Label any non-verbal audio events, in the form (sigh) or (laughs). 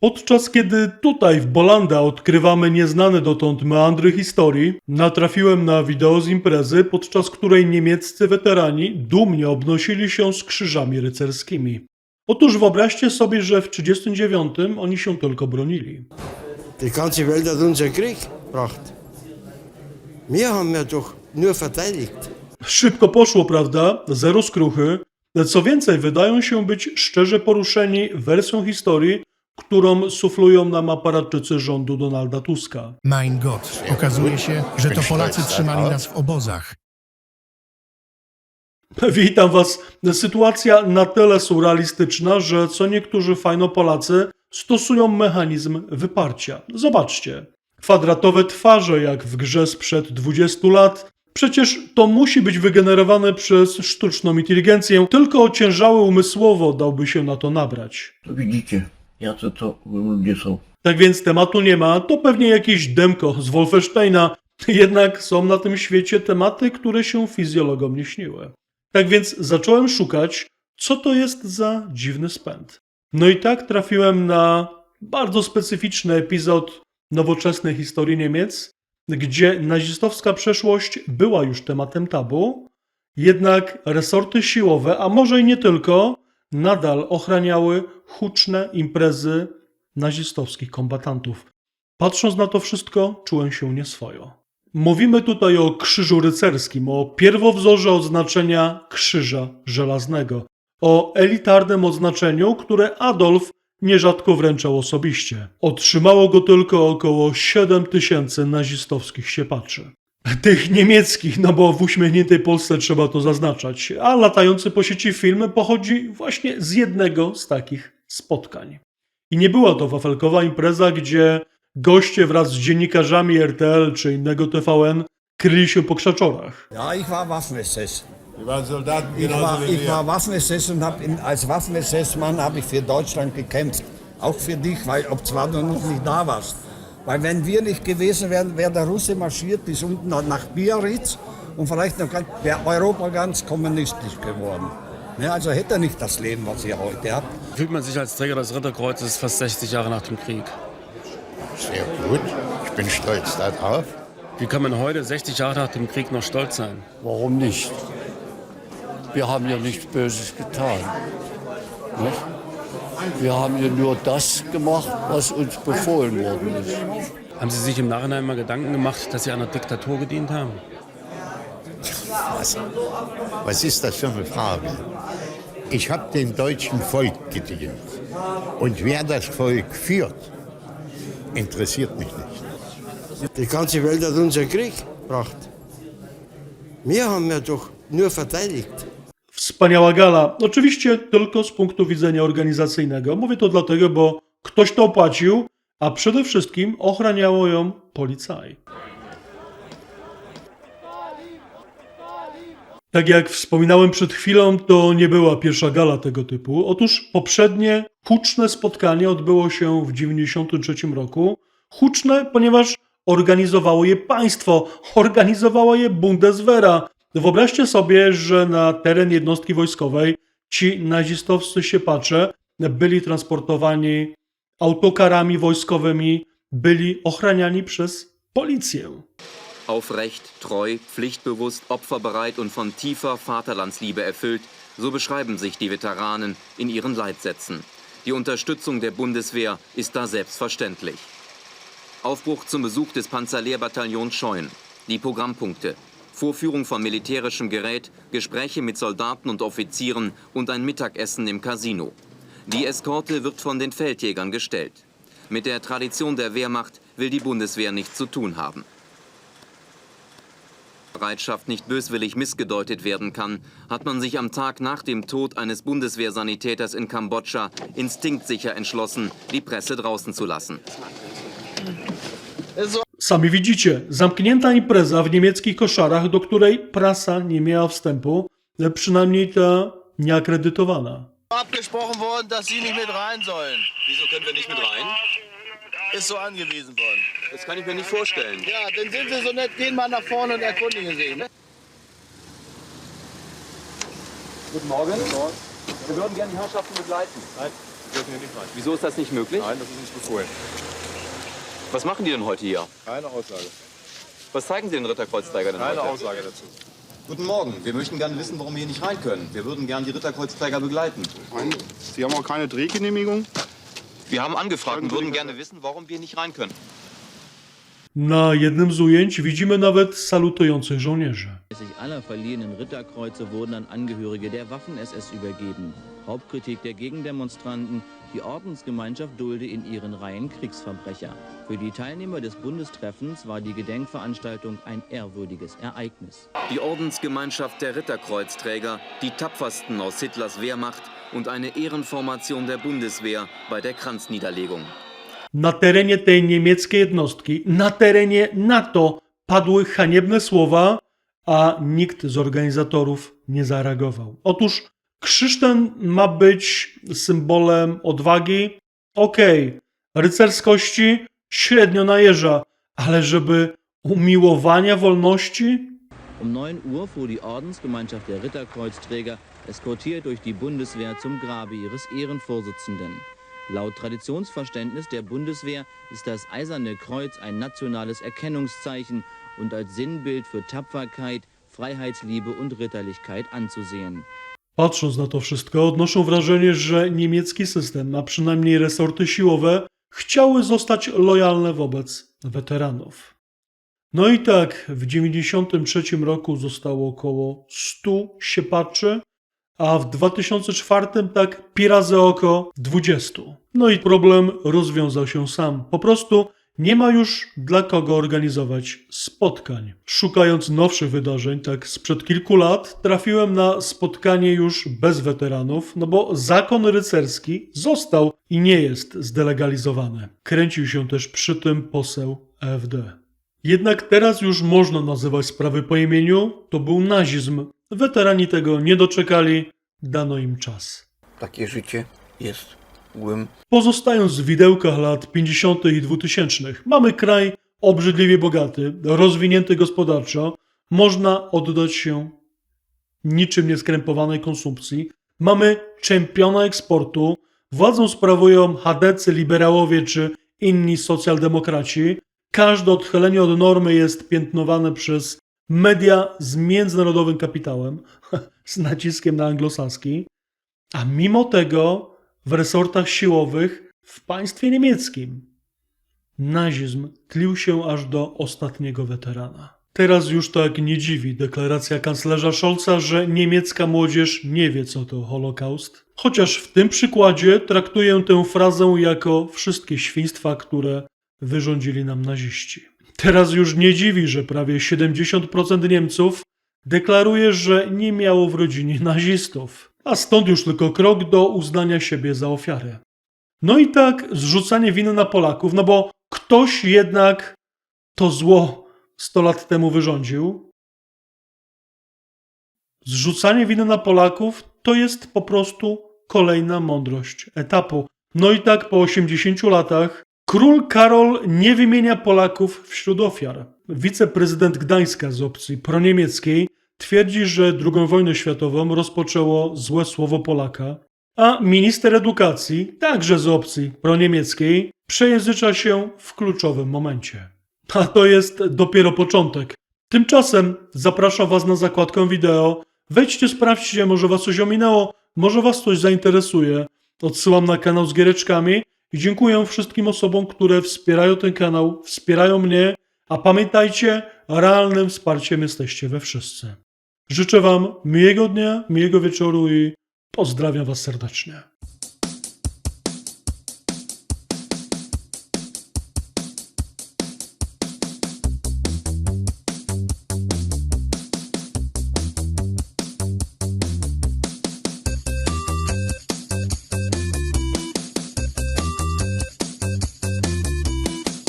Podczas kiedy tutaj w Bolanda odkrywamy nieznane dotąd meandry historii, natrafiłem na wideo z imprezy, podczas której niemieccy weterani dumnie obnosili się z krzyżami rycerskimi. Otóż wyobraźcie sobie, że w 1939 oni się tylko bronili. Die ganze Welt hat unseren Krieg gebracht. Wir haben ja doch nur verteidigt. Szybko poszło, prawda? Zero skruchy. Co więcej, wydają się być szczerze poruszeni wersją historii, którą suflują nam aparatczycy rządu Donalda Tuska. Mein Gott, okazuje się, że to Polacy trzymali nas w obozach. Witam Was. Sytuacja na tyle surrealistyczna, że co niektórzy fajno Polacy stosują mechanizm wyparcia. Zobaczcie. Kwadratowe twarze, jak w grze sprzed 20 lat. Przecież to musi być wygenerowane przez sztuczną inteligencję, tylko ociężały umysłowo dałby się na to nabrać. To widzicie, jacy to ludzie są. Tak więc tematu nie ma, to pewnie jakieś demko z Wolfensteina. Jednak są na tym świecie tematy, które się fizjologom nie śniły. Tak więc zacząłem szukać, co to jest za dziwny spęd. No i tak trafiłem na bardzo specyficzny epizod nowoczesnej historii Niemiec, gdzie nazistowska przeszłość była już tematem tabu, jednak resorty siłowe, a może i nie tylko, nadal ochraniały huczne imprezy nazistowskich kombatantów. Patrząc na to wszystko, czułem się nieswojo. Mówimy tutaj o krzyżu rycerskim, o pierwowzorze oznaczenia krzyża żelaznego, o elitarnym oznaczeniu, które Adolf nierzadko wręczał osobiście. Otrzymało go tylko około 7 tysięcy nazistowskich siepaczy. Tych niemieckich, no bo w uśmiechniętej Polsce trzeba to zaznaczać, a latający po sieci film pochodzi właśnie z jednego z takich spotkań. I nie była to wafelkowa impreza, gdzie goście wraz z dziennikarzami RTL czy innego TVN kryli się po krzaczorach. Ja, ich war Soldaten Ich war, ich war Waffenassess und hab in, als Waffenassessmann habe ich für Deutschland gekämpft. Auch für dich, weil, ob zwar du noch nicht da warst. Weil wenn wir nicht gewesen wären, wäre der Russe marschiert bis unten nach Biarritz und vielleicht noch wäre Europa ganz kommunistisch geworden. Ne, also hätte er nicht das Leben, was ihr heute habt. Fühlt man sich als Träger des Ritterkreuzes fast 60 Jahre nach dem Krieg. Sehr gut. Ich bin stolz darauf. Wie kann man heute, 60 Jahre nach dem Krieg, noch stolz sein? Warum nicht? Wir haben ja nichts Böses getan. Nicht? Wir haben ja nur das gemacht, was uns befohlen worden ist. Haben Sie sich im Nachhinein mal Gedanken gemacht, dass Sie einer Diktatur gedient haben? Was, was ist das für eine Frage? Ich habe dem deutschen Volk gedient. Und wer das Volk führt, interessiert mich nicht. Die ganze Welt hat unseren Krieg gebracht. Wir haben ja doch nur verteidigt. Wspaniała gala. Oczywiście tylko z punktu widzenia organizacyjnego. Mówię to dlatego, bo ktoś to opłacił, a przede wszystkim ochraniało ją policaj. Tak jak wspominałem przed chwilą, to nie była pierwsza gala tego typu. Otóż poprzednie huczne spotkanie odbyło się w 1993 roku. Huczne, ponieważ organizowało je państwo, organizowała je Bundeswehra. Wyobraźcie sobie, że na teren jednostki wojskowej ci nazistowscy siepacze byli transportowani autokarami wojskowymi, byli ochraniani przez policję. Aufrecht, treu, pflichtbewusst, opferbereit und von tiefer Vaterlandsliebe erfüllt, so beschreiben sich die Veteranen in ihren Leitsätzen. Die Unterstützung der Bundeswehr ist da selbstverständlich. Aufbruch zum Besuch des Panzerlehrbataillons Scheuen. Die Programmpunkte. Vorführung von militärischem Gerät, Gespräche mit Soldaten und Offizieren und ein Mittagessen im Casino. Die Eskorte wird von den Feldjägern gestellt. Mit der Tradition der Wehrmacht will die Bundeswehr nichts zu tun haben. Bereitschaft nicht böswillig missgedeutet werden kann, hat man sich am Tag nach dem Tod eines Bundeswehrsanitäters in Kambodscha instinktsicher entschlossen, die Presse draußen zu lassen. Sami widzicie, zamknięta impreza w niemieckich koszarach, do której prasa nie miała wstępu, e, przynajmniej ta nieakredytowana. abgesprochen worden, dass Sie nicht mit rein sollen. Wieso können wir nicht mit rein? Ist so angewiesen worden. Das kann ich mir nicht vorstellen. Ja, dann sind Sie so nett, gehen mal nach vorne und erkundigen sich. Ne? Guten Morgen. Wir würden gerne die Herrschaften begleiten. dürfen hier nicht rein. Wieso ist das nicht möglich? Nein, das ist nicht befohlen. Was machen die denn heute hier? Keine Aussage. Was zeigen Sie den Ritterkreuzträger denn Keine heute? Aussage dazu. Guten Morgen. Wir möchten gerne wissen, warum wir hier nicht rein können. Wir würden gerne die Ritterkreuzträger begleiten. Nein, Sie haben auch keine Drehgenehmigung? Wir haben angefragt und würden gerne wissen, warum wir nicht rein können. Na jednym z ujęć widzimy nawet salutujących żołnierzy. aller verliehenen Ritterkreuze wurden an Angehörige der Waffen-SS übergeben. Hauptkritik der Gegendemonstranten, die Ordensgemeinschaft dulde in ihren Reihen Kriegsverbrecher. Für die Teilnehmer des Bundestreffens war die Gedenkveranstaltung ein ehrwürdiges Ereignis. Die Ordensgemeinschaft der Ritterkreuzträger, die tapfersten aus Hitlers Wehrmacht und eine Ehrenformation der Bundeswehr bei der Kranzniederlegung. Na terenie tej niemieckiej jednostki, na terenie NATO padły haniebne słowa, a nikt z organizatorów nie zareagował. Otóż krzyż ten ma być symbolem odwagi. Okej, rycerskości średnio najeża, ale żeby umiłowania wolności? Um 9 Uhr fuhr die Ordensgemeinschaft der Ritterkreuzträger eskortiert durch die Bundeswehr zum Grabe ihres Ehrenvorsitzenden. Laut Traditionsverständnis der Bundeswehr ist das Eiserne Kreuz ein nationales Erkennungszeichen und als Sinnbild für Tapferkeit, Freiheitsliebe und Ritterlichkeit anzusehen. Patrząc na to wszystko, odnoszę wrażenie, że niemiecki system, a przynajmniej resorty siłowe, chciały zostać lojalne wobec weteranów. No i tak, w 1993 roku zostało około 100 siepaczy, a w 2004 tak pi razy oko 20. No i problem rozwiązał się sam. Po prostu nie ma już dla kogo organizować spotkań. Szukając nowszych wydarzeń, tak sprzed kilku lat, trafiłem na spotkanie już bez weteranów, no bo zakon rycerski został i nie jest zdelegalizowany. Kręcił się też przy tym poseł AfD. Jednak teraz już można nazywać sprawy po imieniu, to był nazizm. Weterani tego nie doczekali, dano im czas. Takie życie jest głym. Pozostając w widełkach lat 50. i 2000, mamy kraj obrzydliwie bogaty, rozwinięty gospodarczo, można oddać się niczym nieskrępowanej konsumpcji. Mamy czempiona eksportu, władzą sprawują chadecy, liberałowie czy inni socjaldemokraci. Każde odchylenie od normy jest piętnowane przez media z międzynarodowym kapitałem, (laughs) z naciskiem na anglosaski, a mimo tego w resortach siłowych w państwie niemieckim nazizm tlił się aż do ostatniego weterana. Teraz już tak nie dziwi deklaracja kanclerza Scholza, że niemiecka młodzież nie wie, co to Holokaust. Chociaż w tym przykładzie traktuję tę frazę jako wszystkie świństwa, które wyrządzili nam naziści. Teraz już nie dziwi, że prawie 70% Niemców deklaruje, że nie miało w rodzinie nazistów, a stąd już tylko krok do uznania siebie za ofiarę. No i tak zrzucanie winy na Polaków, no bo ktoś jednak to zło 100 lat temu wyrządził. Zrzucanie winy na Polaków to jest po prostu kolejna mądrość etapu. No i tak po 80 latach król Karol nie wymienia Polaków wśród ofiar. Wiceprezydent Gdańska z opcji proniemieckiej twierdzi, że II wojnę światową rozpoczęło złe słowo Polaka, a minister edukacji, także z opcji proniemieckiej, przejęzycza się w kluczowym momencie. A to jest dopiero początek. Tymczasem zapraszam Was na zakładkę wideo. Wejdźcie, sprawdźcie, może Was coś ominęło, może Was coś zainteresuje. Odsyłam na kanał z giereczkami i dziękuję wszystkim osobom, które wspierają ten kanał, wspierają mnie, a pamiętajcie, realnym wsparciem jesteście we wszyscy. Życzę Wam miłego dnia, miłego wieczoru i pozdrawiam Was serdecznie.